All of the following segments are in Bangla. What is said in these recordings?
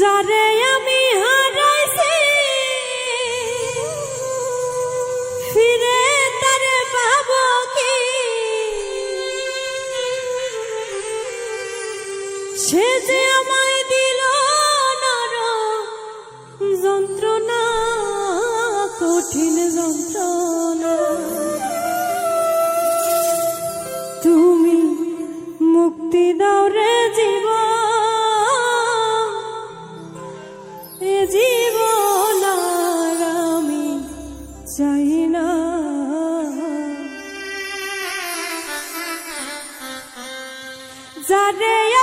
যারে আমি হারাইছি। ফিরে তারে পাব কি? সে যে আমার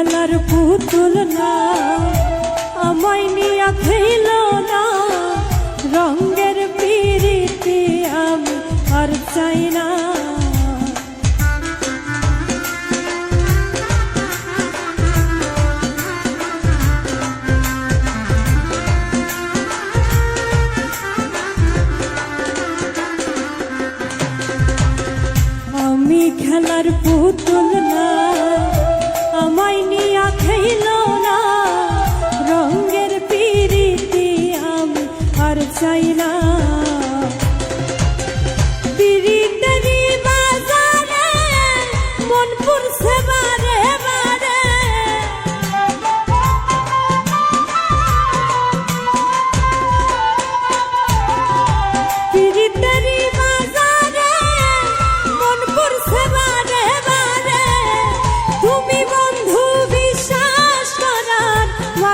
খেলার পুতুল না, আমায় নিয়া খেল না। রঙের পিড়িতে আমি আর চাই না। খেলার পুতুল না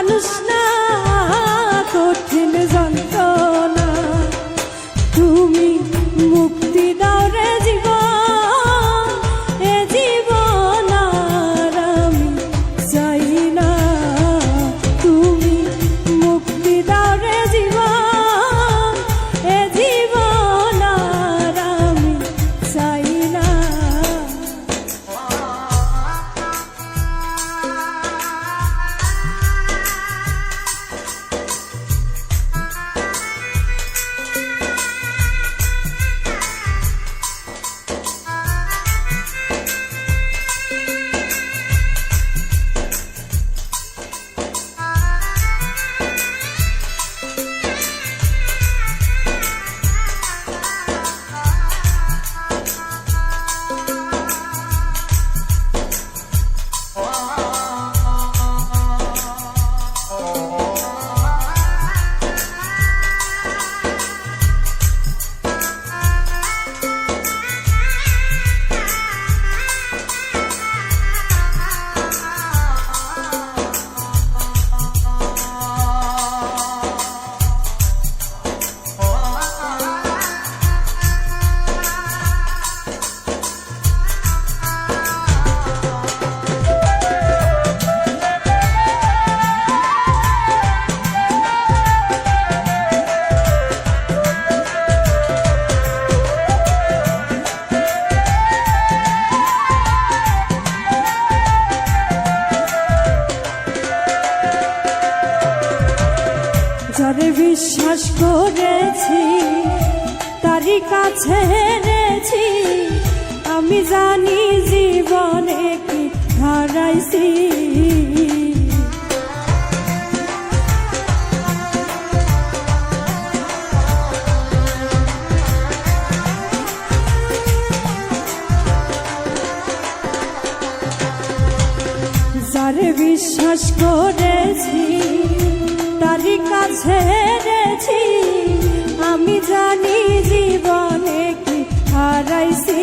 The snow. বিশ্বাস করেছি তারই কাছে হেরেছি আমি জানি জীবনে কি হারাইছি। বিশ্বাস করেছি তারই কাছে হেরেছি আমি জানি জীবনে কি হারাইছি।